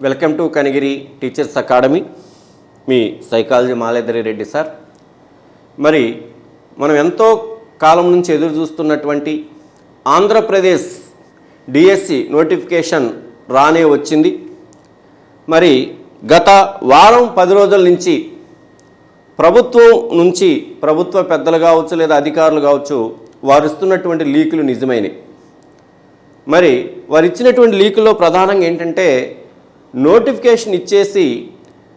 Welcome to Kanigiri teachers academy. Me psychology మాలేదరి Reddy sir. మరి మనం ఎంతో కాలం నుంచి ఎదురు చూస్తున్నటువంటి ఆంధ్రప్రదేశ్ డిఎస్సి నోటిఫికేషన్ రానే వచ్చింది. మరి గత వారం పది రోజుల నుంచి ప్రభుత్వం నుంచి ప్రభుత్వ పెద్దలు కావచ్చు లేదా అధికారులు కావచ్చు వారు ఇస్తున్నటువంటి లీకులు నిజమైనవి మరి వారు ఇచ్చినటువంటి లీకుల్లో ప్రధానంగా ఏంటంటే నోటిఫికేషన్ ఇచ్చేసి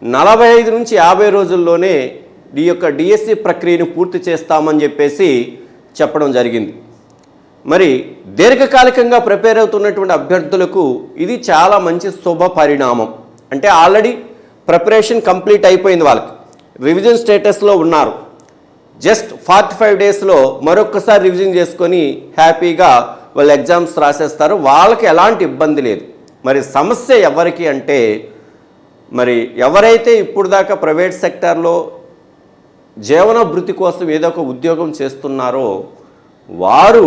నలభై ఐదు నుంచి యాభై రోజుల్లోనే ఈ యొక్క డిఎస్సి ప్రక్రియను పూర్తి చేస్తామని చెప్పేసి చెప్పడం జరిగింది. మరి దీర్ఘకాలికంగా ప్రిపేర్ అవుతున్నటువంటి అభ్యర్థులకు ఇది చాలా మంచి శుభ పరిణామం. అంటే ఆల్రెడీ ప్రిపరేషన్ కంప్లీట్ అయిపోయింది వాళ్ళకి. రివిజన్ స్టేటస్లో ఉన్నారు. జస్ట్ ఫార్టీ ఫైవ్ డేస్లో మరొకసారి రివిజన్ చేసుకొని హ్యాపీగా వాళ్ళు ఎగ్జామ్స్ రాసేస్తారు. వాళ్ళకి ఎలాంటి ఇబ్బంది లేదు. మరి సమస్య ఎవరికి అంటే మరి ఎవరైతే ఇప్పుడు దాకా ప్రైవేట్ సెక్టార్లో జీవనభృతి కోసం ఏదో ఒక ఉద్యోగం చేస్తున్నారో వారు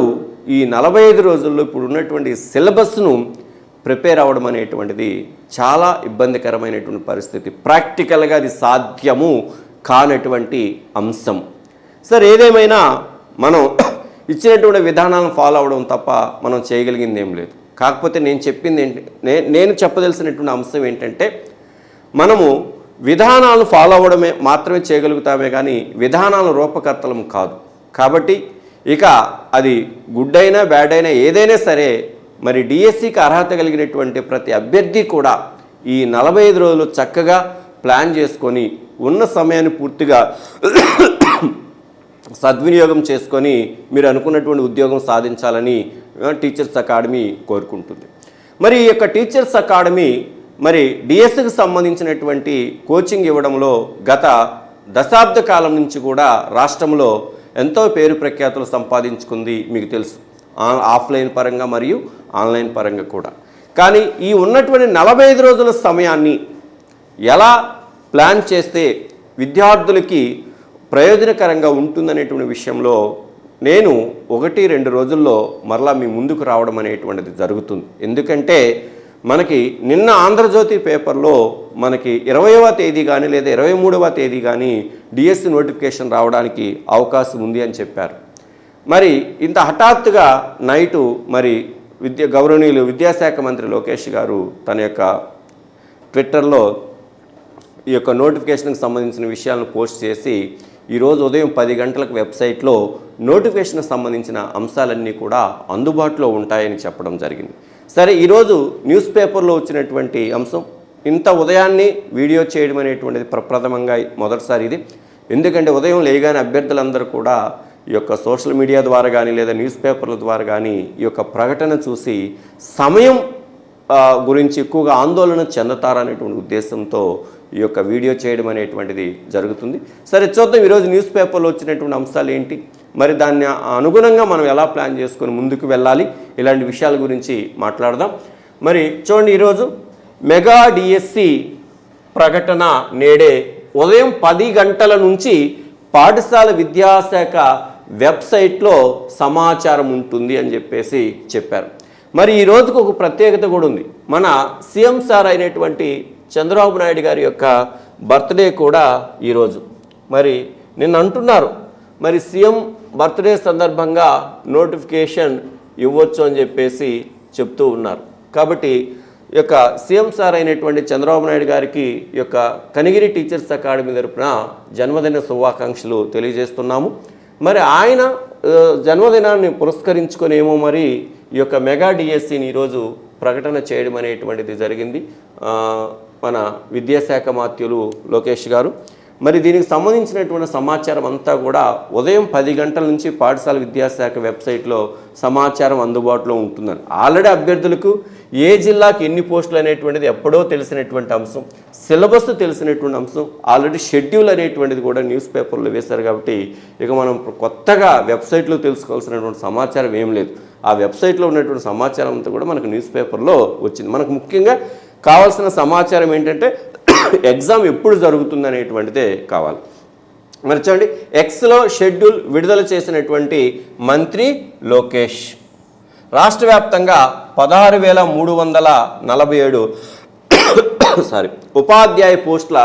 ఈ నలభై ఐదు రోజుల్లో ఇప్పుడు ఉన్నటువంటి సిలబస్ను ప్రిపేర్ అవ్వడం అనేటువంటిది చాలా ఇబ్బందికరమైనటువంటి పరిస్థితి. ప్రాక్టికల్గా అది సాధ్యము కానటువంటి అంశం. సరే ఏదేమైనా మనం ఇచ్చినటువంటి విధానాలను ఫాలో అవ్వడం తప్ప మనం చేయగలిగింది ఏం లేదు. కాకపోతే నేను చెప్పింది ఏంటి నే- నేను చెప్పదలసినటువంటి అంశం ఏంటంటే మనము విధానాలను ఫాలో అవ్వడమే మాత్రమే చేయగలుగుతామే కానీ విధానాల రూపకర్తలం కాదు. కాబట్టి ఇక అది గుడ్ అయినా బ్యాడ్ అయినా ఏదైనా సరే మరి డిఎస్సికి అర్హత కలిగినటువంటి ప్రతి అభ్యర్థి కూడా ఈ నలభై ఐదు రోజులు చక్కగా ప్లాన్ చేసుకొని ఉన్న సమయాన్ని పూర్తిగా సద్వినియోగం చేసుకొని మీరు అనుకున్నటువంటి ఉద్యోగం సాధించాలని టీచర్స్ అకాడమీ కోరుకుంటుంది. మరి ఈ యొక్క టీచర్స్ అకాడమీ మరి డిఎస్సికి సంబంధించినటువంటి కోచింగ్ ఇవ్వడంలో గత దశాబ్ద కాలం నుంచి కూడా రాష్ట్రంలో ఎంతో పేరు ప్రఖ్యాతులు సంపాదించుకుంది మీకు తెలుసు. ఆఫ్లైన్ పరంగా మరియు ఆన్లైన్ పరంగా కూడా. కానీ ఈ ఉన్నటువంటి నలభై ఐదు రోజుల సమయాన్ని ఎలా ప్లాన్ చేస్తే విద్యార్థులకి ప్రయోజనకరంగా ఉంటుందనేటువంటి విషయంలో నేను ఒకటి రెండు రోజుల్లో మరలా మీ ముందుకు రావడం అనేటువంటిది జరుగుతుంది. ఎందుకంటే మనకి నిన్న ఆంధ్రజ్యోతి పేపర్లో మనకి ఇరవైవ తేదీ కానీ లేదా ఇరవై మూడవ తేదీ కానీ డిఎస్సి నోటిఫికేషన్ రావడానికి అవకాశం ఉంది అని చెప్పారు. మరి ఇంత హఠాత్తుగా నైటు మరి విద్య గౌరవనీయులు విద్యాశాఖ మంత్రి లోకేష్ గారు తన యొక్క ట్విట్టర్లో ఈ యొక్క నోటిఫికేషన్కి సంబంధించిన విషయాలను పోస్ట్ చేసి ఈరోజు ఉదయం పది గంటలకు వెబ్సైట్లో నోటిఫికేషన్కి సంబంధించిన అంశాలన్నీ కూడా అందుబాటులో ఉంటాయని చెప్పడం జరిగింది. సరే ఈరోజు న్యూస్ పేపర్లో వచ్చినటువంటి అంశం ఇంత ఉదయాన్నే వీడియో చేయడం అనేటువంటిది ప్రప్రథమంగా మొదటిసారి ఇది. ఎందుకంటే ఉదయం లేగానే అభ్యర్థులందరూ కూడా ఈ యొక్క సోషల్ మీడియా ద్వారా కానీ లేదా న్యూస్ పేపర్ల ద్వారా కానీ ఈ యొక్క ప్రకటన చూసి సమయం గురించి ఎక్కువగా ఆందోళన చెందుతారనేటువంటి ఉద్దేశంతో ఈ యొక్క వీడియో చేయడం అనేటువంటిది జరుగుతుంది. సరే చూద్దాం ఈరోజు న్యూస్ పేపర్లో వచ్చినటువంటి అంశాలు ఏంటి? మరి దాన్ని అనుగుణంగా మనం ఎలా ప్లాన్ చేసుకొని ముందుకు వెళ్ళాలి? ఇలాంటి విషయాల గురించి మాట్లాడదాం. మరి చూడండి ఈరోజు మెగా డిఎస్సి ప్రకటన నేడే ఉదయం పది గంటల నుంచి పాఠశాల విద్యాశాఖ వెబ్సైట్లో సమాచారం ఉంటుంది అని చెప్పేసి చెప్పారు. మరి ఈ రోజుకు ఒక ప్రత్యేకత కూడా ఉంది. మన సీఎం సార్ అయినటువంటి చంద్రబాబు నాయుడు గారి యొక్క బర్త్డే కూడా ఈరోజు. మరి నిన్న అంటున్నారు మరి సీఎం బర్త్డే సందర్భంగా నోటిఫికేషన్ ఇవ్వచ్చు అని చెప్పేసి చెప్తూ ఉన్నారు. కాబట్టి ఈ యొక్క సీఎం సార్ అయినటువంటి చంద్రబాబు నాయుడు గారికి ఈ యొక్క కనిగిరి టీచర్స్ అకాడమీ తరపున జన్మదిన శుభాకాంక్షలు తెలియజేస్తున్నాము. మరి ఆయన జన్మదినాన్ని పురస్కరించుకునేమో మరి ఈ యొక్క మెగా డిఎస్సిని ఈరోజు ప్రకటన చేయడం అనేటువంటిది జరిగింది. మన విద్యాశాఖ మాత్యులు లోకేష్ గారు. మరి దీనికి సంబంధించినటువంటి సమాచారం అంతా కూడా ఉదయం పది గంటల నుంచి పాఠశాల విద్యాశాఖ వెబ్సైట్లో సమాచారం అందుబాటులో ఉంటుందని. ఆల్రెడీ అభ్యర్థులకు ఏ జిల్లాకి ఎన్ని పోస్టులు అనేటువంటిది ఎప్పుడో తెలిసినటువంటి అంశం సిలబస్ తెలిసినటువంటి అంశం ఆల్రెడీ షెడ్యూల్ అనేటువంటిది కూడా న్యూస్ పేపర్లో వేశారు కాబట్టి ఇక మనం కొత్తగా వెబ్సైట్లో తెలుసుకోవాల్సినటువంటి సమాచారం ఏం లేదు. ఆ వెబ్సైట్లో ఉన్నటువంటి సమాచారం అంతా కూడా మనకు న్యూస్ పేపర్లో వచ్చింది. మనకు ముఖ్యంగా కావాల్సిన సమాచారం ఏంటంటే ఎగ్జామ్ ఎప్పుడు జరుగుతుంది అనేటువంటిదే కావాలి. మరి చూడండి ఎక్స్లో షెడ్యూల్ విడుదల చేసినటువంటి మంత్రి లోకేష్. రాష్ట్ర వ్యాప్తంగా పదహారు వేల మూడు వందల నలభై ఏడు సారీ ఉపాధ్యాయ పోస్టుల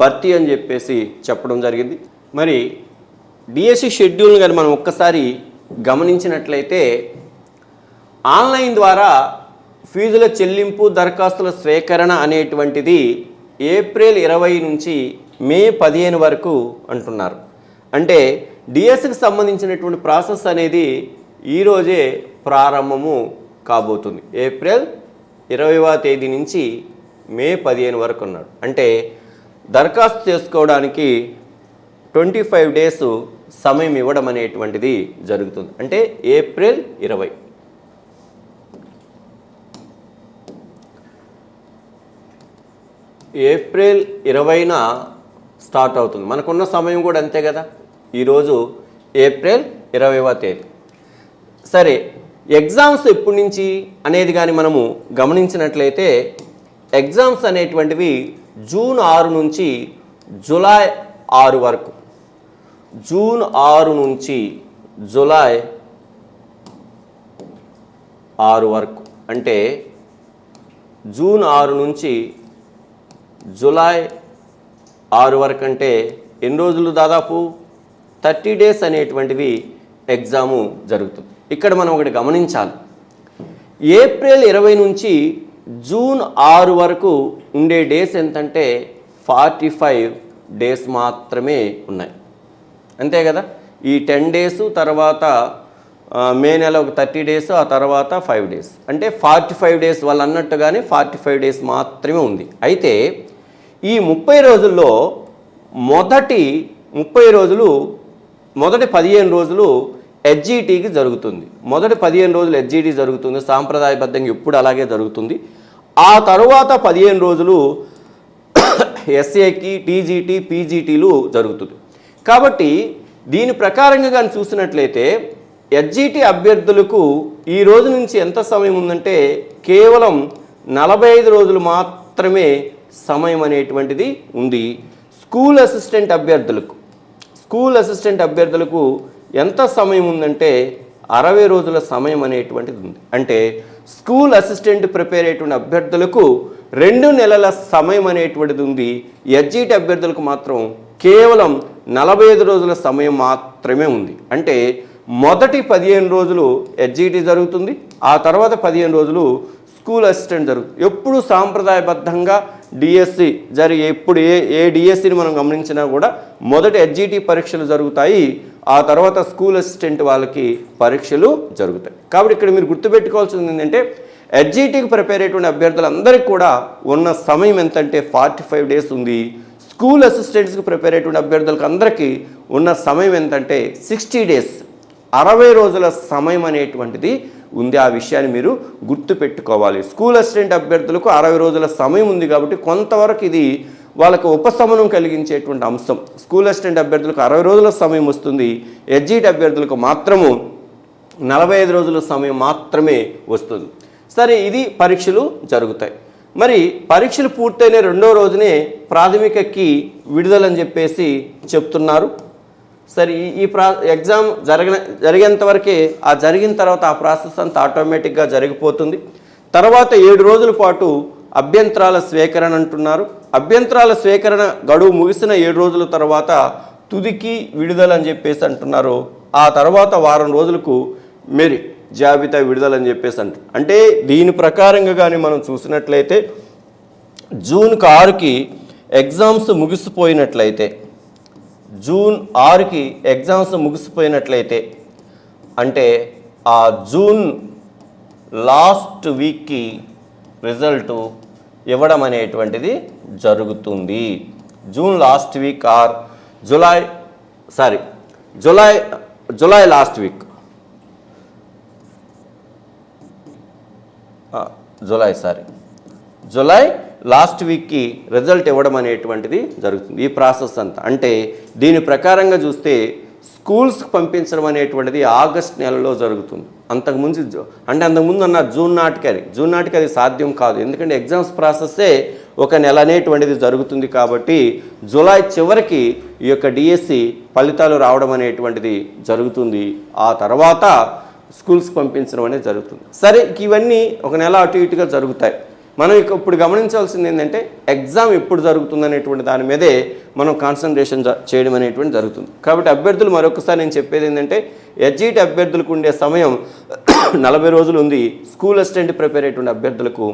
భర్తీ అని చెప్పేసి చెప్పడం జరిగింది. మరి డిఎస్సి షెడ్యూల్ని కానీ మనం ఒక్కసారి గమనించినట్లయితే ఆన్లైన్ ద్వారా ఫీజుల చెల్లింపు దరఖాస్తుల స్వీకరణ అనేటువంటిది ఏప్రిల్ ఇరవై నుంచి మే పదిహేను వరకు అంటున్నారు. అంటే డిఎస్కి సంబంధించినటువంటి ప్రాసెస్ అనేది ఈరోజే ప్రారంభము కాబోతుంది. ఏప్రిల్ ఇరవైవ తేదీ నుంచి మే పదిహేను వరకు ఉన్నాడు అంటే దరఖాస్తు చేసుకోవడానికి ట్వంటీ ఫైవ్ డేస్ సమయం ఇవ్వడం అనేటువంటిది జరుగుతుంది. అంటే ఏప్రిల్ ఇరవై. ఏప్రిల్ ఇరవైన స్టార్ట్ అవుతుంది. మనకున్న సమయం కూడా అంతే కదా? ఈరోజు ఏప్రిల్ ఇరవైవ తేదీ. సరే ఎగ్జామ్స్ ఎప్పటి నుంచి అనేది కానీ మనము గమనించినట్లయితే ఎగ్జామ్స్ అనేటువంటివి జూన్ ఆరు నుంచి జూలై ఆరు వరకు. జూన్ ఆరు నుంచి జూలై ఆరు వరకు. అంటే జూన్ ఆరు నుంచి జులై ఆరు వరకు అంటే ఎన్ని రోజులు దాదాపు? థర్టీ డేస్ అనేటువంటివి ఎగ్జాము జరుగుతుంది. ఇక్కడ మనం ఒకటి గమనించాలి. ఏప్రిల్ ఇరవై నుంచి జూన్ ఆరు వరకు ఉండే డేస్ ఎంతంటే ఫార్టీ ఫైవ్ డేస్ మాత్రమే ఉన్నాయి. అంతే కదా? ఈ టెన్ డేస్ తర్వాత మే నెల ఒక థర్టీ డేస్ ఆ తర్వాత ఫైవ్ డేస్. అంటే ఫార్టీ ఫైవ్ డేస్ వాళ్ళు అన్నట్టుగానే ఫార్టీ ఫైవ్ డేస్ మాత్రమే ఉంది. అయితే ఈ ముప్పై రోజుల్లో మొదటి ముప్పై రోజులు మొదటి పదిహేను రోజులు ఎస్జీటీకి జరుగుతుంది. మొదటి పదిహేను రోజులు హెచ్జిటి జరుగుతుంది సాంప్రదాయబద్ధంగా ఎప్పుడు అలాగే జరుగుతుంది. ఆ తరువాత పదిహేను రోజులు ఎస్ఏకి టీజీటీ పీజీటీలు జరుగుతుంది. కాబట్టి దీని ప్రకారంగా కానీ చూసినట్లయితే ఎస్జీటీ అభ్యర్థులకు ఈ రోజు నుంచి ఎంత సమయం ఉందంటే కేవలం నలభై ఐదు రోజులు మాత్రమే సమయం అనేటువంటిది ఉంది. స్కూల్ అసిస్టెంట్ అభ్యర్థులకు స్కూల్ అసిస్టెంట్ అభ్యర్థులకు ఎంత సమయం ఉందంటే అరవై రోజుల సమయం అనేటువంటిది ఉంది. అంటే స్కూల్ అసిస్టెంట్ ప్రిపేర్ అయ్యేటువంటి అభ్యర్థులకు రెండు నెలల సమయం అనేటువంటిది ఉంది. ఎస్జిటి అభ్యర్థులకు మాత్రం కేవలం నలభై ఐదు రోజుల సమయం మాత్రమే ఉంది. అంటే మొదటి పదిహేను రోజులు ఎస్జిటి జరుగుతుంది. ఆ తర్వాత పదిహేను రోజులు స్కూల్ అసిస్టెంట్ జరుగుతుంది. ఎప్పుడు సాంప్రదాయబద్ధంగా డిఎస్సి జరిగే ఎప్పుడు ఏ ఏ డిఎస్సిని మనం గమనించినా కూడా మొదటి హెచ్జిటి పరీక్షలు జరుగుతాయి. ఆ తర్వాత స్కూల్ అసిస్టెంట్ వాళ్ళకి పరీక్షలు జరుగుతాయి. కాబట్టి ఇక్కడ మీరు గుర్తుపెట్టుకోవాల్సింది ఏంటంటే హెచ్జిటికి ప్రిపేర్ అయ్యేటువంటి అభ్యర్థులందరికీ కూడా ఉన్న సమయం ఎంతంటే ఫార్టీ ఫైవ్ డేస్ ఉంది. స్కూల్ అసిస్టెంట్స్కి ప్రిపేర్ అయ్యేటువంటి అభ్యర్థులకు అందరికీ ఉన్న సమయం ఎంతంటే సిక్స్టీ డేస్. అరవై రోజుల సమయం అనేటువంటిది ఉంది. ఆ విషయాన్ని మీరు గుర్తు పెట్టుకోవాలి స్కూల్ అసిస్టెంట్ అభ్యర్థులకు అరవై రోజుల సమయం ఉంది కాబట్టి కొంతవరకు ఇది వాళ్ళకు ఉపశమనం కలిగించేటువంటి అంశం. స్కూల్ అసిస్టెంట్ అభ్యర్థులకు అరవై రోజుల సమయం వస్తుంది. ఎడ్జిట్ అభ్యర్థులకు మాత్రము నలభై ఐదు రోజుల సమయం మాత్రమే వస్తుంది. సరే ఇది పరీక్షలు జరుగుతాయి. మరి పరీక్షలు పూర్తయిన రెండో రోజునే ప్రాథమికకి విడుదలని చెప్పేసి చెప్తున్నారు. సరే ఈ ఈ ప్రా ఎగ్జామ్ జరిగిన జరిగేంత వరకే ఆ జరిగిన తర్వాత ఆ ప్రాసెస్ అంతా ఆటోమేటిక్గా జరిగిపోతుంది. తర్వాత ఏడు రోజుల పాటు అభ్యంతరాల స్వీకరణ అంటున్నారు. అభ్యంతరాల స్వీకరణ గడువు ముగిసిన ఏడు రోజుల తర్వాత తుదికి విడుదల అని చెప్పేసి అంటున్నారు. ఆ తర్వాత వారం రోజులకు మెరి జాబితా విడుదలని చెప్పేసి అంట అంటే దీని ప్రకారంగా కానీ మనం చూసినట్లయితే జూన్కి ఆరుకి ఎగ్జామ్స్ ముగిసిపోయినట్లయితే జూన్ ఆరుకి ఎగ్జామ్స్ ముగిసిపోయినట్లయితే అంటే ఆ జూన్ లాస్ట్ వీక్కి రిజల్ట్ ఇవ్వడం అనేటువంటిది జరుగుతుంది. June last week or July sorry July July last week. July sorry July last వీక్కి రిజల్ట్ ఇవ్వడం అనేటువంటిది జరుగుతుంది. ఈ ప్రాసెస్ అంతా. అంటే దీని ప్రకారంగా చూస్తే స్కూల్స్కి పంపించడం అనేటువంటిది ఆగస్ట్ నెలలో జరుగుతుంది. అంతకుముందు అంటే అంతకుముందు అన్న జూన్ నాటికి అది. జూన్ నాటికి అది సాధ్యం కాదు. ఎందుకంటే ఎగ్జామ్స్ ప్రాసెస్సే ఒక నెల అనేటువంటిది జరుగుతుంది కాబట్టి జూలై చివరికి ఈ యొక్క డిఎస్సి ఫలితాలు రావడం అనేటువంటిది జరుగుతుంది. ఆ తర్వాత స్కూల్స్కి పంపించడం అనేది జరుగుతుంది. సరే ఇవన్నీ ఒక నెల అటు ఇటుగా జరుగుతాయి. మనం ఇప్పుడు గమనించాల్సింది ఏంటంటే ఎగ్జామ్ ఎప్పుడు జరుగుతుంది అనేటువంటి దాని మీదే మనం కాన్సన్ట్రేషన్ చేయడం అనేటువంటి జరుగుతుంది. కాబట్టి అభ్యర్థులు మరొకసారి నేను చెప్పేది ఏంటంటే ఎడ్జిటి అభ్యర్థులకు ఉండే సమయం నలభై రోజులు ఉంది. స్కూల్ అసిస్టెంట్ ప్రిపేర్ అయ్యేటువంటి అభ్యర్థులకు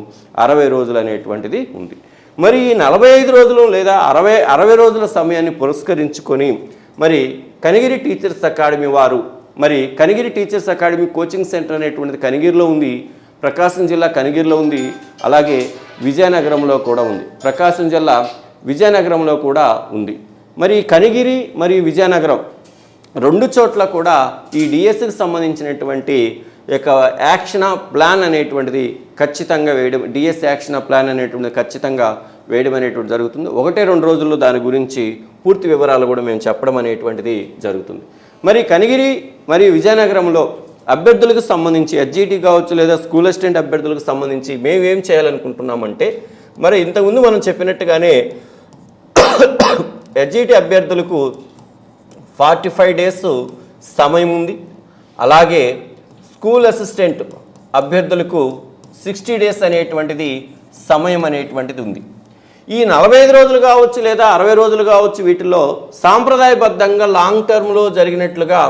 అరవై రోజులు అనేటువంటిది ఉంది. మరి ఈ నలభై ఐదు రోజులు లేదా అరవై అరవై రోజుల సమయాన్ని పురస్కరించుకొని మరి కనిగిరి టీచర్స్ అకాడమీ వారు మరి Kanigiri teachers academy coaching centre అనేటువంటిది కనిగిరిలో ఉంది. ప్రకాశం జిల్లా కనిగిరిలో ఉంది. అలాగే విజయనగరంలో కూడా ఉంది. ప్రకాశం జిల్లా విజయనగరంలో కూడా ఉంది. మరి కనిగిరి మరియు విజయనగరం రెండు చోట్ల కూడా ఈ డిఎస్సికి సంబంధించినటువంటి యొక్క యాక్షన్ ప్లాన్ అనేటువంటిది ఖచ్చితంగా వేయడం డిఎస్ యాక్షన్ ప్లాన్ అనేటువంటిది ఖచ్చితంగా వేయడం అనేటువంటి జరుగుతుంది. ఒకటే రెండు రోజుల్లో దాని గురించి పూర్తి వివరాలు కూడా మేము చెప్పడం అనేటువంటిది జరుగుతుంది. మరి కనిగిరి మరియు విజయనగరంలో అభ్యర్థులకు సంబంధించి ఎస్జిటి కావచ్చు లేదా స్కూల్ అసిస్టెంట్ అభ్యర్థులకు సంబంధించి మేము ఏం చేయాలనుకుంటున్నామంటే మరి ఇంతకుముందు మనం చెప్పినట్టుగానే ఎస్జిటి అభ్యర్థులకు ఫార్టీ ఫైవ్ డేస్ సమయం ఉంది. అలాగే స్కూల్ అసిస్టెంట్ అభ్యర్థులకు సిక్స్టీ డేస్ అనేటువంటిది సమయం అనేటువంటిది ఉంది. ఈ నలభై ఐదు రోజులు కావచ్చు లేదా అరవై రోజులు కావచ్చు వీటిలో సాంప్రదాయబద్ధంగా లాంగ్ టర్మ్లో జరిగినట్లుగా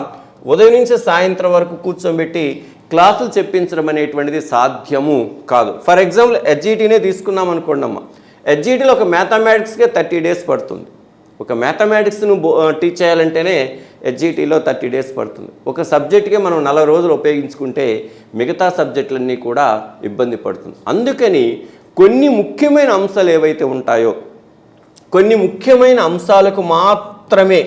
ఉదయం నుంచి సాయంత్రం వరకు కూర్చోబెట్టి క్లాసులు చెప్పించడం అనేటువంటిది సాధ్యము కాదు. ఫర్ ఎగ్జాంపుల్ హెచ్జిటీనే తీసుకున్నాం అనుకోండి అమ్మ. హెచ్జిటీలో ఒక మ్యాథమెటిక్స్కే థర్టీ డేస్ పడుతుంది. ఒక మ్యాథమెటిక్స్ను బో టీచ్ చేయాలంటేనే హెచ్జిటీలో థర్టీ డేస్ పడుతుంది. ఒక సబ్జెక్ట్కే మనం నలభై రోజులు ఉపయోగించుకుంటే మిగతా సబ్జెక్టులన్నీ కూడా ఇబ్బంది పడుతుంది. అందుకని కొన్ని ముఖ్యమైన అంశాలు ఏవైతే ఉంటాయో కొన్ని ముఖ్యమైన అంశాలకు మాత్రమే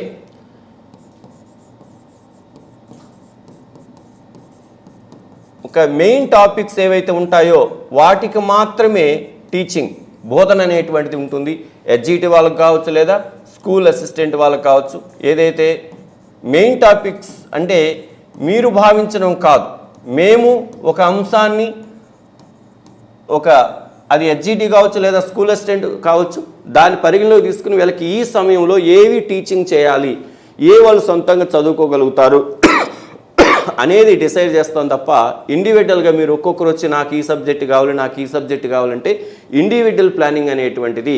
ఒక మెయిన్ టాపిక్స్ ఏవైతే ఉంటాయో వాటికి మాత్రమే టీచింగ్ బోధన అనేటువంటిది ఉంటుంది. ఎడ్జిటి వాళ్ళకి కావచ్చు లేదా స్కూల్ అసిస్టెంట్ వాళ్ళకి కావచ్చు. ఏదైతే మెయిన్ టాపిక్స్ అంటే మీరు భావించడం కాదు మేము ఒక అంశాన్ని ఒక అది హెచ్జిటి కావచ్చు లేదా స్కూల్ అసిస్టెంట్ కావచ్చు దాని పరిగణలోకి తీసుకుని వీళ్ళకి ఈ సమయంలో ఏవి టీచింగ్ చేయాలి ఏ వాళ్ళు సొంతంగా చదువుకోగలుగుతారు అనేది డిసైడ్ చేస్తాం తప్ప ఇండివిజువల్గా మీరు ఒక్కొక్కరు వచ్చి నాకు ఈ సబ్జెక్ట్ కావాలి నాకు ఈ సబ్జెక్ట్ కావాలంటే ఇండివిజువల్ ప్లానింగ్ అనేటువంటిది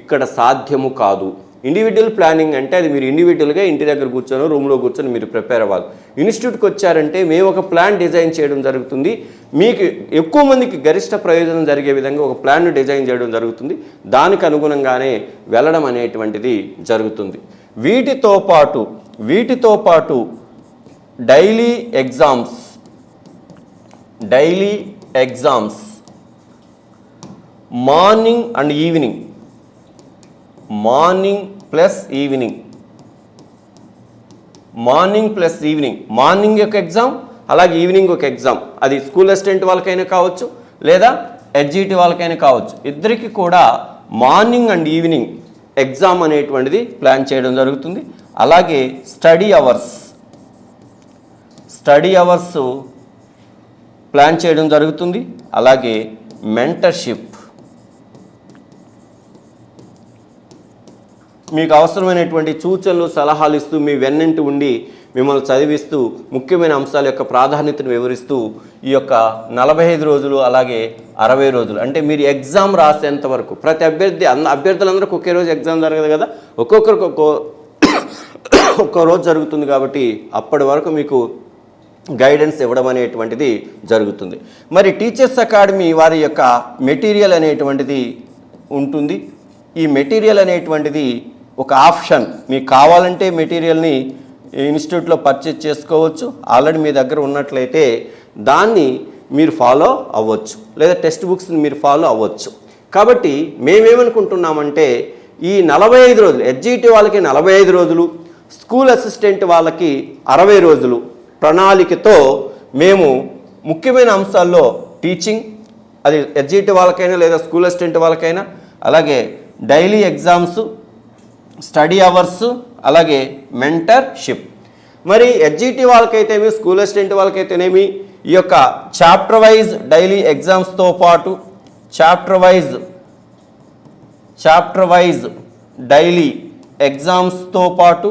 ఇక్కడ సాధ్యము కాదు. ఇండివిజువల్ ప్లానింగ్ అంటే అది మీరు ఇండివిజువల్గా ఇంటి దగ్గర కూర్చొని రూమ్లో కూర్చొని మీరు ప్రిపేర్ అవ్వాలి. ఇన్స్టిట్యూట్కి వచ్చారంటే మేము ఒక ప్లాన్ డిజైన్ చేయడం జరుగుతుంది. మీకు ఎక్కువ మందికి గరిష్ట ప్రయోజనం జరిగే విధంగా ఒక ప్లాన్ డిజైన్ చేయడం జరుగుతుంది. దానికి అనుగుణంగానే వెళ్ళడం అనేటువంటిది జరుగుతుంది. వీటితో పాటు వీటితో పాటు daily exams. Daily exams. Morning and evening. Morning plus evening. Morning plus evening. Morning ఒక ఎగ్జామ్ అలాగే ఈవినింగ్ ఒక ఎగ్జామ్. అది స్కూల్ అసిస్టెంట్ వాళ్ళకైనా కావచ్చు లేదా ఎడ్జిటి వాళ్ళకైనా కావచ్చు. ఇద్దరికి కూడా మార్నింగ్ అండ్ ఈవినింగ్ ఎగ్జామ్ అనేటువంటిది ప్లాన్ చేయడం జరుగుతుంది. అలాగే study hours. Study hours plan చేయడం జరుగుతుంది. అలాగే మెంటర్షిప్. మీకు అవసరమైనటువంటి సూచనలు సలహాలు ఇస్తూ మీ వెన్నంటి ఉండి మిమ్మల్ని చదివిస్తూ ముఖ్యమైన అంశాల యొక్క ప్రాధాన్యతను వివరిస్తూ ఈ యొక్క నలభై ఐదు రోజులు అలాగే అరవై రోజులు. అంటే మీరు ఎగ్జామ్ రాసేంత వరకు ప్రతి అభ్యర్థి అన్న అభ్యర్థులందరికీ ఒకే రోజు ఎగ్జామ్ జరగదు కదా? ఒక్కొక్కరికి ఒక్కో ఒక్కో రోజు జరుగుతుంది కాబట్టి అప్పటి వరకు మీకు గైడెన్స్ ఇవ్వడం అనేటువంటిది జరుగుతుంది. మరి టీచర్స్ అకాడమీ వారి యొక్క మెటీరియల్ అనేటువంటిది ఉంటుంది. ఈ మెటీరియల్ అనేటువంటిది ఒక ఆప్షన్. మీకు కావాలంటే మెటీరియల్ని ఇన్స్టిట్యూట్లో పర్చేజ్ చేసుకోవచ్చు. ఆల్రెడీ మీ దగ్గర ఉన్నట్లయితే దాన్ని మీరు ఫాలో అవ్వచ్చు. లేదా టెక్స్ట్ బుక్స్ని మీరు ఫాలో అవ్వచ్చు. కాబట్టి మేమేమనుకుంటున్నామంటే ఈ నలభై ఐదు రోజులు హెచ్జిటి వాళ్ళకి నలభై ఐదు రోజులు స్కూల్ అసిస్టెంట్ వాళ్ళకి అరవై రోజులు ప్రణాళికతో మేము ముఖ్యమైన అంశాల్లో టీచింగ్ అది హెచ్జిటి వాళ్ళకైనా లేదా స్కూల్ అసిస్టెంట్ వాళ్ళకైనా అలాగే డైలీ ఎగ్జామ్స్ స్టడీ అవర్స్ అలాగే మెంటర్షిప్. మరి ఎడ్జిటి వాళ్ళకైతేమి స్కూల్ అసిస్టెంట్ వాళ్ళకైతేనేమి ఈ యొక్క చాప్టర్ వైజ్ డైలీ ఎగ్జామ్స్తో పాటు chapter wise chapter wise daily ఎగ్జామ్స్తో పాటు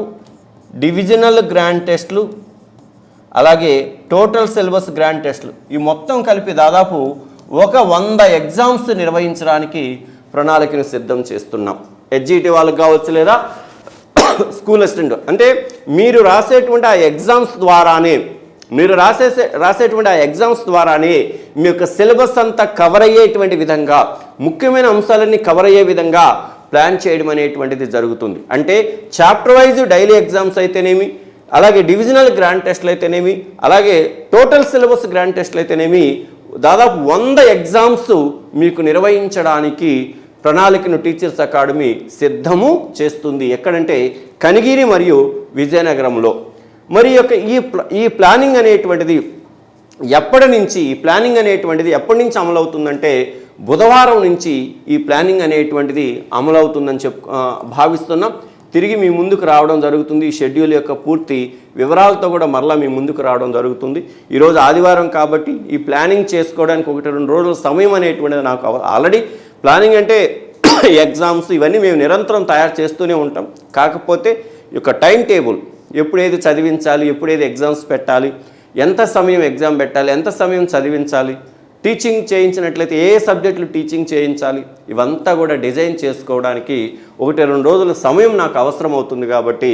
డివిజనల్ గ్రాండ్ టెస్ట్లు అలాగే టోటల్ సిలబస్ గ్రాండ్ టెస్ట్లు ఈ మొత్తం కలిపి దాదాపు ఒక వంద ఎగ్జామ్స్ నిర్వహించడానికి ప్రణాళికను సిద్ధం చేస్తున్నాం. హెచ్జిటి వాళ్ళకి కావచ్చు లేదా స్కూల్ అసిస్టెంట్ అంటే మీరు రాసేటువంటి ఆ ఎగ్జామ్స్ ద్వారానే మీరు రాసే రాసేటువంటి ఆ ఎగ్జామ్స్ ద్వారానే మీ యొక్క సిలబస్ అంతా కవర్ అయ్యేటువంటి విధంగా ముఖ్యమైన అంశాలన్నీ కవర్ అయ్యే విధంగా ప్లాన్ చేయడం అనేటువంటిది జరుగుతుంది. అంటే చాప్టర్ వైజ్ డైలీ ఎగ్జామ్స్ అయితేనేమి అలాగే డివిజనల్ గ్రాండ్ టెస్ట్లు అయితేనేమి అలాగే టోటల్ సిలబస్ గ్రాండ్ టెస్ట్లు అయితేనేమి దాదాపు వంద ఎగ్జామ్స్ మీకు నిర్వహించడానికి ప్రణాళికను టీచర్స్ అకాడమీ సిద్ధము చేస్తుంది. ఎక్కడంటే కనిగిరి మరియు విజయనగరంలో. మరి యొక్క ఈ ఈ ప్లానింగ్ అనేటువంటిది ఎప్పటి నుంచి ఈ ప్లానింగ్ అనేటువంటిది ఎప్పటి నుంచి అమలవుతుందంటే బుధవారం నుంచి ఈ ప్లానింగ్ అనేటువంటిది అమలవుతుందని చెప్పు భావిస్తున్నాం. తిరిగి మీ ముందుకు రావడం జరుగుతుంది. ఈ షెడ్యూల్ యొక్క పూర్తి వివరాలతో కూడా మరలా మీ ముందుకు రావడం జరుగుతుంది. ఈరోజు ఆదివారం కాబట్టి ఈ ప్లానింగ్ చేసుకోవడానికి ఒకటి రెండు రోజుల సమయం అనేటువంటిది నాకు ఆల్రెడీ ప్లానింగ్ అంటే ఎగ్జామ్స్ ఇవన్నీ మేము నిరంతరం తయారు చేస్తూనే ఉంటాం. కాకపోతే యొక్క టైం టేబుల్ ఎప్పుడేది చదివించాలి ఎప్పుడేది ఎగ్జామ్స్ పెట్టాలి ఎంత సమయం ఎగ్జామ్ పెట్టాలి ఎంత సమయం చదివించాలి టీచింగ్ చేయించినట్లయితే ఏ సబ్జెక్టులు టీచింగ్ చేయించాలి? ఇవంతా కూడా డిజైన్ చేసుకోవడానికి ఒకటి రెండు రోజుల సమయం నాకు అవసరం అవుతుంది కాబట్టి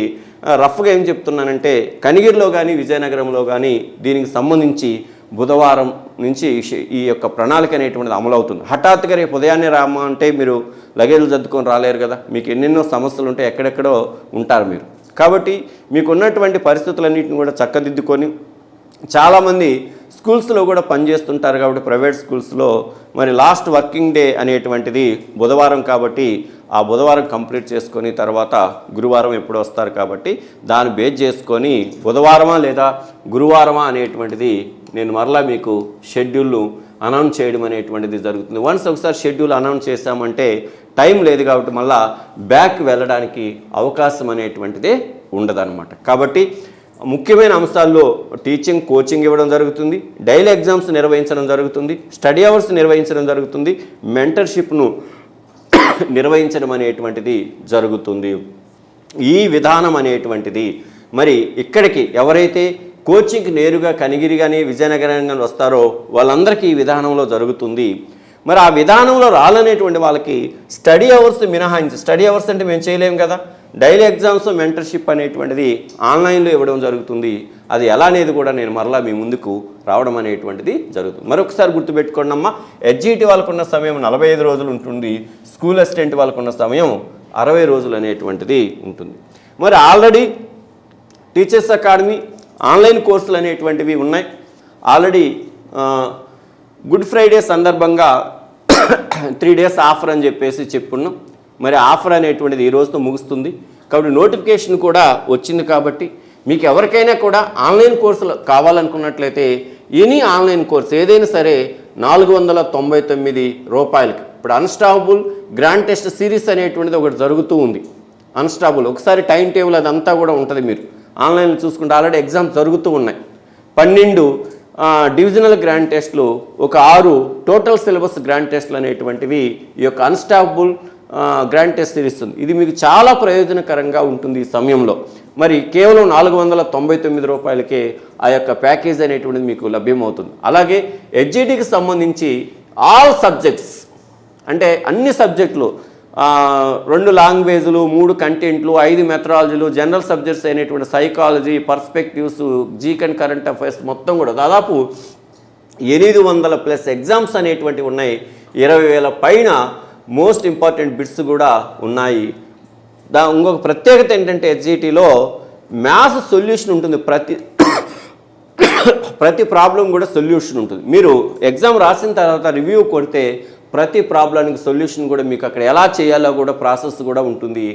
రఫ్గా ఏం చెప్తున్నానంటే కనిగిరిలో కానీ విజయనగరంలో కానీ దీనికి సంబంధించి బుధవారం నుంచి ఈ ఈ యొక్క ప్రణాళిక అనేటువంటిది అమలవుతుంది. హఠాత్తుగా రేపు ఉదయాన్నే రామా అంటే మీరు లగేజ్లు సర్దుకొని రాలేరు కదా? మీకు ఎన్నెన్నో సమస్యలు ఉంటాయి ఎక్కడెక్కడో ఉంటారు మీరు. కాబట్టి మీకున్నటువంటి పరిస్థితులన్నింటిని కూడా చక్కదిద్దుకొని చాలామంది స్కూల్స్లో కూడా పనిచేస్తుంటారు కాబట్టి ప్రైవేట్ స్కూల్స్లో మరి లాస్ట్ వర్కింగ్ డే అనేటువంటిది బుధవారం కాబట్టి ఆ బుధవారం కంప్లీట్ చేసుకొని తర్వాత గురువారం ఎప్పుడు వస్తారు కాబట్టి దాన్ని బేస్ చేసుకొని బుధవారమా లేదా గురువారమా అనేటువంటిది నేను మరలా మీకు షెడ్యూల్ను అనౌన్స్ చేయడం అనేటువంటిది జరుగుతుంది. వన్స్ ఒకసారి షెడ్యూల్ అనౌన్స్ చేశామంటే టైం లేదు కాబట్టి మళ్ళా బ్యాక్ వెళ్ళడానికి అవకాశం అనేటువంటిది ఉండదన్నమాట. కాబట్టి ముఖ్యమైన అంశాల్లో టీచింగ్ కోచింగ్ ఇవ్వడం జరుగుతుంది. డైలీ ఎగ్జామ్స్ నిర్వహించడం జరుగుతుంది. స్టడీ అవర్స్ నిర్వహించడం జరుగుతుంది. మెంటర్షిప్ను నిర్వహించడం అనేటువంటిది జరుగుతుంది. ఈ విధానం అనేటువంటిది. మరి ఇక్కడికి ఎవరైతే కోచింగ్ నేరుగా కనిగిరి కానీ విజయనగరం కానీ వస్తారో వాళ్ళందరికీ ఈ విధానంలో జరుగుతుంది. మరి ఆ విధానంలో రాలనేటువంటి వాళ్ళకి స్టడీ అవర్స్ మినహాయించి స్టడీ అవర్స్ అంటే మేము చేయలేము కదా? డైలీ ఎగ్జామ్స్ మెంటర్షిప్ అనేటువంటిది ఆన్లైన్లో ఇవ్వడం జరుగుతుంది. అది ఎలా అనేది కూడా నేను మరలా మీ ముందుకు రావడం అనేటువంటిది జరుగుతుంది. మరొకసారి గుర్తుపెట్టుకోండి అమ్మా ఎడ్జిటి వాళ్ళకున్న సమయం నలభై ఐదు రోజులు ఉంటుంది. స్కూల్ అసిస్టెంట్ వాళ్ళకున్న సమయం అరవై రోజులు అనేటువంటిది ఉంటుంది. మరి ఆల్రెడీ టీచర్స్ అకాడమీ ఆన్లైన్ కోర్సులు అనేటువంటివి ఉన్నాయి. ఆల్రెడీ గుడ్ ఫ్రైడే సందర్భంగా త్రీ డేస్ ఆఫర్ అని చెప్పేసి చెప్పున్నాం. మరి ఆఫర్ అనేటువంటిది ఈ రోజుతో ముగుస్తుంది. కాబట్టి నోటిఫికేషన్ కూడా వచ్చింది కాబట్టి మీకు ఎవరికైనా కూడా ఆన్లైన్ కోర్సులు కావాలనుకున్నట్లయితే ఎనీ ఆన్లైన్ కోర్స్ ఏదైనా సరే నాలుగు వందల తొంభై తొమ్మిది రూపాయలకి. ఇప్పుడు అన్స్టాపబుల్ గ్రాండ్ టెస్ట్ సిరీస్ అనేటువంటిది ఒకటి జరుగుతూ ఉంది. అన్స్టాబుల్. ఒకసారి టైం టేబుల్ అదంతా కూడా ఉంటుంది మీరు. ఆన్లైన్లో చూసుకుంటే ఆల్రెడీ ఎగ్జామ్స్ జరుగుతూ ఉన్నాయి. పన్నెండు డివిజనల్ గ్రాండ్ టెస్ట్లు ఒక ఆరు టోటల్ సిలబస్ గ్రాండ్ టెస్ట్లు అనేటువంటివి ఈ యొక్క అన్స్టాపబుల్ గ్రాండ్ టెస్ట్ ఇస్తుంది ఇది మీకు చాలా ప్రయోజనకరంగా ఉంటుంది ఈ సమయంలో. మరి కేవలం నాలుగు వందల తొంభై తొమ్మిది రూపాయలకే ఆ యొక్క ప్యాకేజ్ అనేటువంటిది మీకు లభ్యమవుతుంది. అలాగే హెచ్జిటికి సంబంధించి ఆల్ సబ్జెక్ట్స్ అంటే అన్ని సబ్జెక్టులు రెండు లాంగ్వేజ్లు మూడు కంటెంట్లు ఐదు మెథడాలజీలు జనరల్ సబ్జెక్ట్స్ అయినటువంటి psychology perspectives GK and current affairs మొత్తం కూడా దాదాపు ఎనిమిది వందల ప్లస్ ఎగ్జామ్స్ అనేటువంటివి ఉన్నాయి. ఇరవై వేల పైన మోస్ట్ ఇంపార్టెంట్ బిట్స్ కూడా ఉన్నాయి. దా ఇంకొక ప్రత్యేకత ఏంటంటే హెచ్జిటిలో మ్యాథ్స్ సొల్యూషన్ ఉంటుంది. ప్రతి ప్రతి ప్రాబ్లం కూడా సొల్యూషన్ ఉంటుంది. మీరు ఎగ్జామ్ రాసిన తర్వాత రివ్యూ కొడితే ప్రతి ప్రాబ్లానికి సొల్యూషన్ కూడా మీకు అక్కడ ఎలా చేయాలో కూడా ప్రాసెస్ కూడా ఉంటుంది.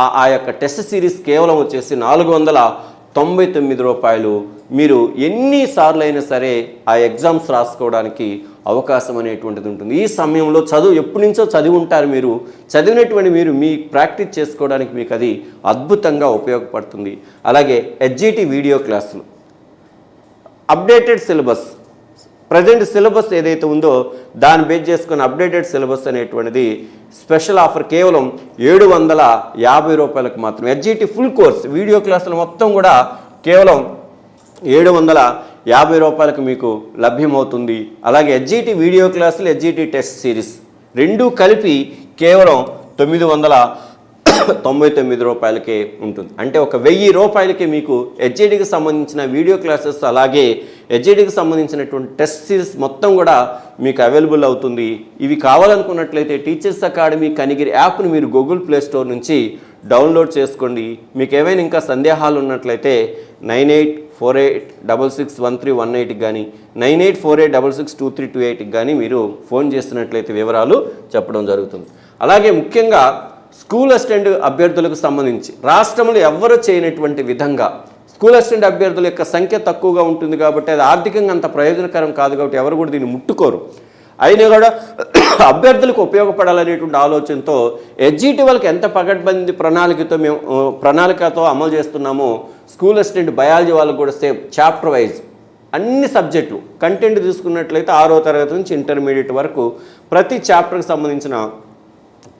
ఆ ఆ యొక్క టెస్ట్ సిరీస్ కేవలం వచ్చేసి నాలుగు వందల తొంభై తొమ్మిది రూపాయలు. మీరు ఎన్నిసార్లు అయినా సరే ఆ ఎగ్జామ్స్ రాసుకోవడానికి అవకాశం అనేటువంటిది ఉంటుంది. ఈ సమయంలో చదువు ఎప్పటి నుంచో చదివి ఉంటారు మీరు. చదివినటువంటి మీరు మీ ప్రాక్టీస్ చేసుకోవడానికి మీకు అది అద్భుతంగా ఉపయోగపడుతుంది. అలాగే హెచ్జిటి వీడియో క్లాసులు. Updated syllabus. ప్రజెంట్ సిలబస్ ఏదైతే ఉందో దాన్ని బేస్ చేసుకుని అప్డేటెడ్ సిలబస్ అనేటువంటిది స్పెషల్ ఆఫర్ కేవలం ఏడు వందల యాభై రూపాయలకు మాత్రం హెచ్జిటి ఫుల్ కోర్స్ వీడియో క్లాసులు మొత్తం కూడా కేవలం ఏడు వందల యాభై రూపాయలకు మీకు లభ్యమవుతుంది. అలాగే హెచ్జిటి వీడియో క్లాసులు హెచ్జిటి టెస్ట్ సిరీస్ రెండూ కలిపి కేవలం తొమ్మిది వందల తొంభై తొమ్మిది రూపాయలకే ఉంటుంది. అంటే ఒక వెయ్యి రూపాయలకి మీకు హెచ్ఐడికి సంబంధించిన వీడియో క్లాసెస్ అలాగే హెచ్ఐడికి సంబంధించినటువంటి టెస్ట్ సిరీస్ మొత్తం కూడా మీకు అవైలబుల్ అవుతుంది. ఇవి కావాలనుకున్నట్లయితే టీచర్స్ అకాడమీ కనిగిరి యాప్ను మీరు గూగుల్ ప్లే స్టోర్ నుంచి డౌన్లోడ్ చేసుకోండి. మీకు ఏవైనా ఇంకా సందేహాలు ఉన్నట్లయితే nine eight four eight double six one three one ఎయిట్కి కానీ nine eight four eight double six two three two ఎయిట్కి కానీ మీరు ఫోన్ చేస్తున్నట్లయితే వివరాలు చెప్పడం జరుగుతుంది. అలాగే ముఖ్యంగా స్కూల్ అసిస్టెంట్ అభ్యర్థులకు సంబంధించి రాష్ట్రంలో ఎవరు చేయనటువంటి విధంగా స్కూల్ అసిస్టెంట్ అభ్యర్థుల యొక్క సంఖ్య తక్కువగా ఉంటుంది కాబట్టి అది ఆర్థికంగా అంత ప్రయోజనకరం కాదు కాబట్టి ఎవరు కూడా దీన్ని ముట్టుకోరు. అయినా కూడా అభ్యర్థులకు ఉపయోగపడాలనేటువంటి ఆలోచనతో ఎడ్జిటి వాళ్ళకి ఎంత పగడ్బంది ప్రణాళికతో మేము ప్రణాళికతో అమలు చేస్తున్నామో స్కూల్ అసిస్టెంట్ బయాలజీ వాళ్ళకు కూడా సేమ్ చాప్టర్ వైజ్. అన్ని సబ్జెక్టులు కంటెంట్ తీసుకున్నట్లయితే ఆరో తరగతి నుంచి ఇంటర్మీడియట్ వరకు ప్రతి చాప్టర్కి సంబంధించిన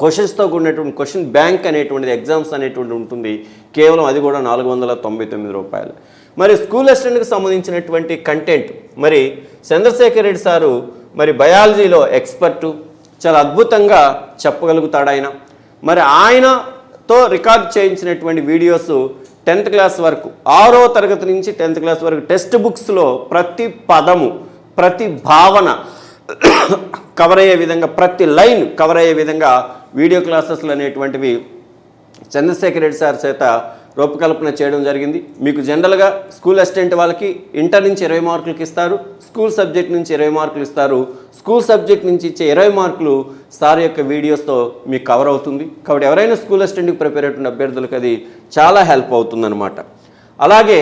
క్వశ్చన్స్తో కూడినటువంటి క్వశ్చన్ బ్యాంక్ అనేటువంటిది ఎగ్జామ్స్ అనేటువంటి ఉంటుంది. కేవలం అది కూడా నాలుగు వందల తొంభై తొమ్మిది రూపాయలు. మరి స్కూల్ అసిస్టెంట్కి సంబంధించినటువంటి కంటెంట్ మరి చంద్రశేఖర్ రెడ్డి సారు మరి బయాలజీలో ఎక్స్పర్టు చాలా అద్భుతంగా చెప్పగలుగుతాడు ఆయన. మరి ఆయనతో రికార్డ్ చేయించినటువంటి వీడియోస్ టెన్త్ క్లాస్ వరకు ఆరో తరగతి నుంచి టెన్త్ క్లాస్ వరకు టెక్స్ట్ బుక్స్లో ప్రతి పదము ప్రతి భావన కవర్ అయ్యే విధంగా ప్రతి లైన్ కవర్ అయ్యే విధంగా వీడియో క్లాసెస్లు అనేటువంటివి చంద్రశేఖర్ రెడ్డి సార్ చేత రూపకల్పన చేయడం జరిగింది. మీకు జనరల్గా స్కూల్ అసిస్టెంట్ వాళ్ళకి ఇంటర్ నుంచి ఇరవై మార్కులకి ఇస్తారు స్కూల్ సబ్జెక్ట్ నుంచి ఇరవై మార్కులు ఇస్తారు. స్కూల్ సబ్జెక్ట్ నుంచి ఇచ్చే ఇరవై మార్కులు సార్ యొక్క వీడియోస్తో మీకు కవర్ అవుతుంది. కాబట్టి ఎవరైనా స్కూల్ అసిస్టెంట్కి ప్రిపేర్ అవుతున్న అభ్యర్థులకు అది చాలా హెల్ప్ అవుతుందన్నమాట. అలాగే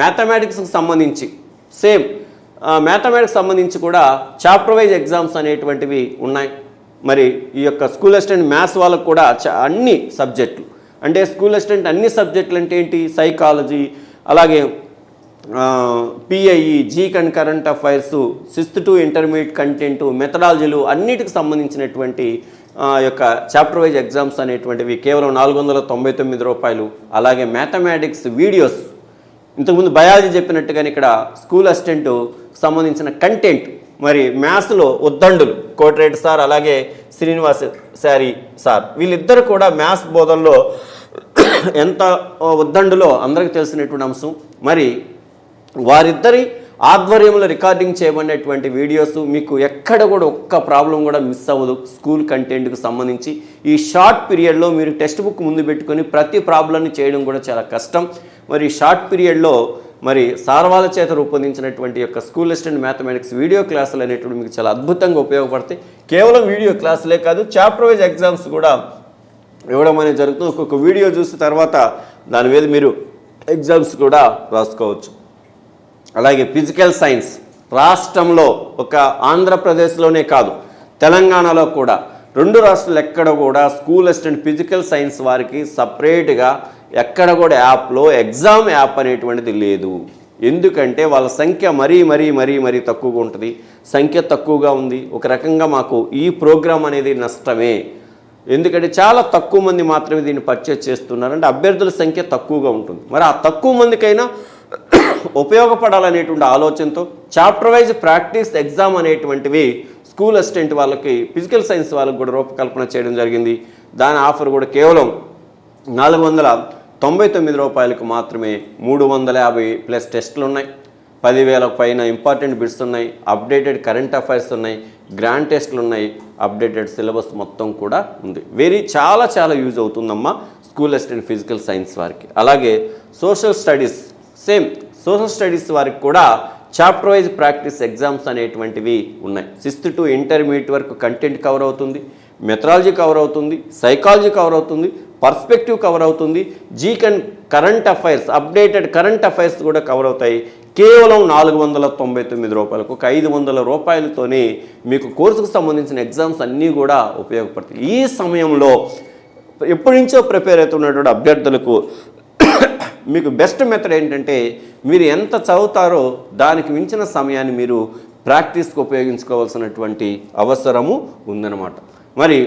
మ్యాథమెటిక్స్కి సంబంధించి సేమ్ మ్యాథమెటిక్స్ సంబంధించి కూడా చాప్టర్ వైజ్ ఎగ్జామ్స్ అనేటువంటివి ఉన్నాయి. మరి ఈ యొక్క స్కూల్ అసిస్టెంట్ మ్యాథ్స్ వాళ్ళకు కూడా అన్ని సబ్జెక్టులు అంటే స్కూల్ అసిస్టెంట్ అన్ని సబ్జెక్టులు అంటే ఏంటి? సైకాలజీ అలాగే PIE GK and current affairs sixth to intermediate content మెథడాలజీలు అన్నిటికి సంబంధించినటువంటి యొక్క చాప్టర్ వైజ్ ఎగ్జామ్స్ అనేటువంటివి కేవలం నాలుగు వందల తొంభై తొమ్మిది రూపాయలు. అలాగే మ్యాథమెటిక్స్ వీడియోస్. ఇంతకుముందు బయాలజీ చెప్పినట్టుగానే ఇక్కడ స్కూల్ అసిస్టెంట్ సంబంధించిన కంటెంట్ మరి మ్యాథ్స్లో ఉద్దండులు కోటిరెడ్డి సార్ అలాగే శ్రీనివాస్ శారీ సార్ వీళ్ళిద్దరు కూడా మ్యాథ్స్ బోధనలో ఎంత ఉద్దండులో అందరికీ తెలిసినటువంటి అంశం. మరి వారిద్దరి ఆధ్వర్యంలో రికార్డింగ్ చేయబడినటువంటి వీడియోస్ మీకు ఎక్కడ కూడా ఒక్క ప్రాబ్లం కూడా మిస్ అవ్వదు స్కూల్ కంటెంట్కి సంబంధించి. ఈ షార్ట్ పీరియడ్లో మీరు టెక్స్ట్ బుక్ ముందు పెట్టుకొని ప్రతి ప్రాబ్లమ్ని చేయడం కూడా చాలా కష్టం. మరి షార్ట్ పీరియడ్లో మరి సార్వాల చేత రూపొందించినటువంటి యొక్క స్కూల్ అసిస్టెంట్ మ్యాథమెటిక్స్ వీడియో క్లాసులు అనేటువంటి మీకు చాలా అద్భుతంగా ఉపయోగపడతాయి. కేవలం వీడియో క్లాసులే కాదు చాప్టర్ వైజ్ ఎగ్జామ్స్ కూడా ఇవ్వడం అనేది జరుగుతుంది. ఒక్కొక్క వీడియో చూసిన తర్వాత దాని మీద మీరు ఎగ్జామ్స్ కూడా రాసుకోవచ్చు. అలాగే ఫిజికల్ సైన్స్ రాష్ట్రంలో ఒక ఆంధ్రప్రదేశ్లోనే కాదు తెలంగాణలో కూడా. రెండు రాష్ట్రాలు ఎక్కడ కూడా స్కూల్ అసిస్టెంట్ ఫిజికల్ సైన్స్ వారికి సపరేట్గా ఎక్కడ కూడా యాప్లో ఎగ్జామ్ యాప్ అనేటువంటిది లేదు. ఎందుకంటే వాళ్ళ సంఖ్య మరీ మరీ మరీ మరీ తక్కువగా ఉంటుంది. సంఖ్య తక్కువగా ఉంది. ఒక రకంగా మాకు ఈ ప్రోగ్రాం అనేది నష్టమే. ఎందుకంటే చాలా తక్కువ మంది మాత్రమే దీన్ని పర్చేజ్ చేస్తున్నారు అంటే అభ్యర్థుల సంఖ్య తక్కువగా ఉంటుంది. మరి ఆ తక్కువ మందికైనా ఉపయోగపడాలనేటువంటి ఆలోచనతో చాప్టర్ వైజ్ ప్రాక్టీస్ ఎగ్జామ్ అనేటువంటివి స్కూల్ అసిస్టెంట్ వాళ్ళకి ఫిజికల్ సైన్స్ వాళ్ళకి కూడా రూపకల్పన చేయడం జరిగింది. దాని ఆఫర్ కూడా కేవలం నాలుగు వందల తొంభై తొమ్మిది రూపాయలకు మాత్రమే మూడు వందల యాభై ప్లస్ టెస్టులు ఉన్నాయి. పదివేల పైన ఇంపార్టెంట్ బిట్స్ ఉన్నాయి. అప్డేటెడ్ కరెంట్ అఫైర్స్ ఉన్నాయి. గ్రాండ్ టెస్ట్లు ఉన్నాయి. అప్డేటెడ్ సిలబస్ మొత్తం కూడా ఉంది. వెరీ చాలా చాలా యూజ్ అవుతుందమ్మా స్కూల్ అసిస్టెంట్ ఫిజికల్ సైన్స్ వారికి. అలాగే social studies same social studies వారికి కూడా చాప్టర్ వైజ్ ప్రాక్టీస్ ఎగ్జామ్స్ అనేటువంటివి ఉన్నాయి. సిక్స్త్ టు ఇంటర్మీడియట్ వరకు కంటెంట్ కవర్ అవుతుంది. మెథడాలజీ కవర్ అవుతుంది. సైకాలజీ కవర్ అవుతుంది. పర్స్పెక్టివ్ కవర్ అవుతుంది. G K current affairs updated current affairs కూడా కవర్ అవుతాయి. కేవలం నాలుగు వందల తొంభై తొమ్మిది రూపాయలకు ఒక ఐదు వందల రూపాయలతోనే మీకు కోర్సుకు సంబంధించిన ఎగ్జామ్స్ అన్నీ కూడా ఉపయోగపడతాయి. ఈ సమయంలో ఎప్పటి నుంచో ప్రిపేర్ అవుతున్నటువంటి అభ్యర్థులకు మీకు బెస్ట్ మెథడ్ ఏంటంటే మీరు ఎంత చదువుతారో దానికి మించిన సమయాన్ని మీరు ప్రాక్టీస్కి ఉపయోగించుకోవాల్సినటువంటి అవసరము ఉందన్నమాట. మరి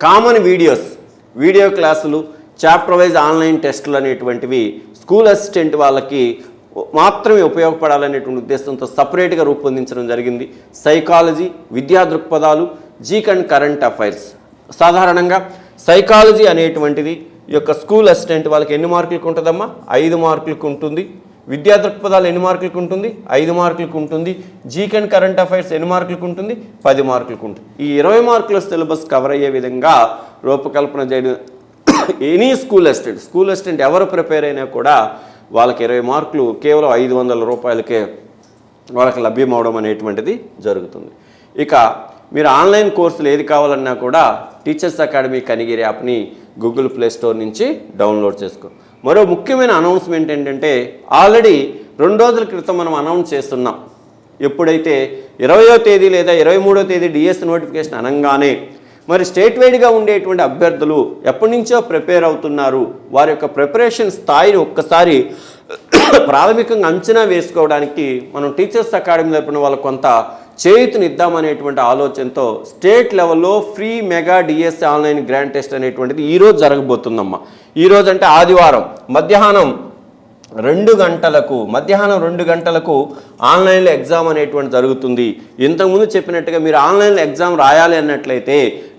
కామన్ వీడియోస్ వీడియో క్లాసులు చాప్టర్ వైజ్ ఆన్లైన్ టెస్టులు అనేటువంటివి స్కూల్ అసిస్టెంట్ వాళ్ళకి మాత్రమే ఉపయోగపడాలనేటువంటి ఉద్దేశంతో సపరేట్గా రూపొందించడం జరిగింది. సైకాలజీ విద్యా దృక్పథాలు జీక్ అండ్ కరెంట్ అఫైర్స్. సాధారణంగా సైకాలజీ అనేటువంటిది ఈ యొక్క స్కూల్ అసిస్టెంట్ వాళ్ళకి ఎన్ని మార్కులకు ఉంటుందమ్మా? ఐదు మార్కులకు ఉంటుంది. విద్యా దృక్పథాలు ఎన్ని మార్కులకు ఉంటుంది? ఐదు మార్కులకు ఉంటుంది. జీక్ అండ్ కరెంట్ అఫైర్స్ ఎన్ని మార్కులకు ఉంటుంది? పది మార్కులకు ఉంటుంది. ఈ ఇరవై మార్కుల సిలబస్ కవర్ అయ్యే విధంగా రూపకల్పన చేయడం any school assistant school assistant ఎవరు ప్రిపేర్ అయినా కూడా వాళ్ళకి ఇరవై మార్కులు కేవలం ఐదు వందల రూపాయలకే వాళ్ళకి లభ్యం అవడం అనేటువంటిది జరుగుతుంది. ఇక మీరు ఆన్లైన్ కోర్సులు ఏది కావాలన్నా కూడా టీచర్స్ అకాడమీ కనిగిరి యాప్ని గూగుల్ ప్లే స్టోర్ నుంచి డౌన్లోడ్ చేసుకో. మరో ముఖ్యమైన అనౌన్స్మెంట్ ఏంటంటే ఆల్రెడీ రెండు రోజుల క్రితం మనం అనౌన్స్ చేస్తున్నాం. ఎప్పుడైతే ఇరవయో తేదీ లేదా ఇరవై మూడో తేదీ డిఎస్ నోటిఫికేషన్ అనగానే మరి స్టేట్ వైడ్గా ఉండేటువంటి అభ్యర్థులు ఎప్పటి నుంచో ప్రిపేర్ అవుతున్నారు. వారి యొక్క ప్రిపరేషన్ స్థాయిని ఒక్కసారి ప్రాథమికంగా అంచనా వేసుకోవడానికి మనం టీచర్స్ అకాడమీ తరపున వాళ్ళకు కొంత చేయుతునిద్దామనేటువంటి ఆలోచనతో స్టేట్ లెవెల్లో free mega DSC online grand test అనేటువంటిది ఈరోజు జరగబోతుందమ్మా. ఈరోజు అంటే ఆదివారం. మధ్యాహ్నం రెండు గంటలకు మధ్యాహ్నం రెండు గంటలకు ఆన్లైన్లో ఎగ్జామ్ అనేటువంటి జరుగుతుంది. ఇంతకుముందు చెప్పినట్టుగా మీరు ఆన్లైన్లో ఎగ్జామ్ రాయాలి అన్నట్లయితే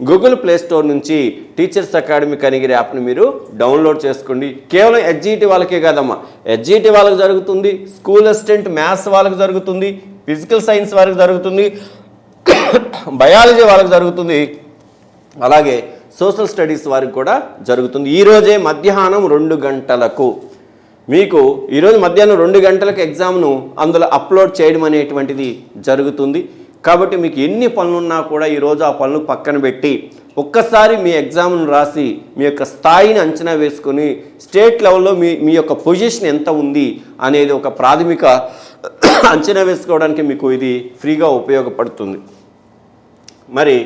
గూగుల్ ప్లే స్టోర్ నుంచి టీచర్స్ అకాడమీ కనిగిరి యాప్ని మీరు డౌన్లోడ్ చేసుకోండి. కేవలం హెచ్జిటి వాళ్ళకే కాదమ్మా. హెచ్జిటి వాళ్ళకి జరుగుతుంది స్కూల్ అసిస్టెంట్ మ్యాథ్స్ వాళ్ళకి జరుగుతుంది ఫిజికల్ సైన్స్ వాళ్ళకి జరుగుతుంది బయాలజీ వాళ్ళకి జరుగుతుంది. అలాగే సోషల్ స్టడీస్ వారికి కూడా జరుగుతుంది. ఈరోజే మధ్యాహ్నం రెండు గంటలకు. మీకు ఈరోజు మధ్యాహ్నం రెండు గంటలకు ఎగ్జామ్ను అందులో అప్లోడ్ చేయడం అనేటువంటిది జరుగుతుంది. కాబట్టి మీకు ఎన్ని పనులున్నా కూడా ఈరోజు ఆ పనులు పక్కన పెట్టి ఒక్కసారి మీ ఎగ్జామ్ను రాసి మీ యొక్క స్థాయిని అంచనా వేసుకొని స్టేట్ లెవెల్లో మీ మీ యొక్క పొజిషన్ ఎంత ఉంది అనేది ఒక ప్రాథమిక అంచనా వేసుకోవడానికి మీకు ఇది ఫ్రీగా ఉపయోగపడుతుంది. మరి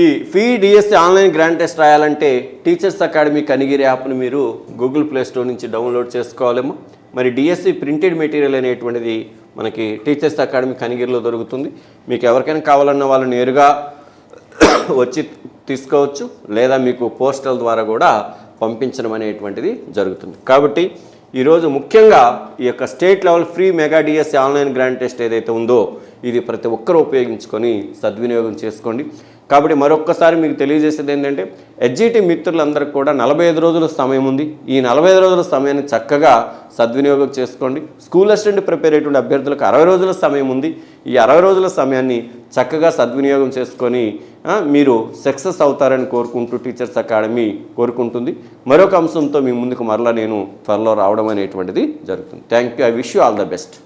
ఈ fee DSC online grand test రాయాలంటే టీచర్స్ అకాడమీ కనిగిరి యాప్ను మీరు గూగుల్ ప్లే స్టోర్ నుంచి డౌన్లోడ్ చేసుకోవాలేమో. మరి డిఎస్సి ప్రింటెడ్ మెటీరియల్ అనేటువంటిది మనకి టీచర్స్ అకాడమీ కనిగిరిలో దొరుకుతుంది. మీకు ఎవరికైనా కావాలన్న వాళ్ళు నేరుగా వచ్చి తీసుకోవచ్చు లేదా మీకు పోస్టల్ ద్వారా కూడా పంపించడం అనేటువంటిది జరుగుతుంది. కాబట్టి ఈరోజు ముఖ్యంగా ఈ యొక్క state level free mega DSC online grand test ఏదైతే ఉందో ఇది ప్రతి ఒక్కరూ ఉపయోగించుకొని సద్వినియోగం చేసుకోండి. కాబట్టి మరొక్కసారి మీకు తెలియజేసేది ఏంటంటే ఎడ్జిటి మిత్రులందరికీ కూడా నలభై ఐదు రోజుల సమయం ఉంది. ఈ నలభై ఐదు రోజుల సమయాన్ని చక్కగా సద్వినియోగం చేసుకోండి. స్కూల్ అసిస్టెంట్ ప్రిపేర్ అయ్యేటువంటి అభ్యర్థులకు అరవై రోజుల సమయం ఉంది. ఈ అరవై రోజుల సమయాన్ని చక్కగా సద్వినియోగం చేసుకొని మీరు సక్సెస్ అవుతారని కోరుకుంటూ టీచర్స్ అకాడమీ కోరుకుంటుంది. మరొక అంశంతో మీ ముందుకు మరలా నేను త్వరలో రావడం అనేటువంటిది జరుగుతుంది. Thank you I wish you all the best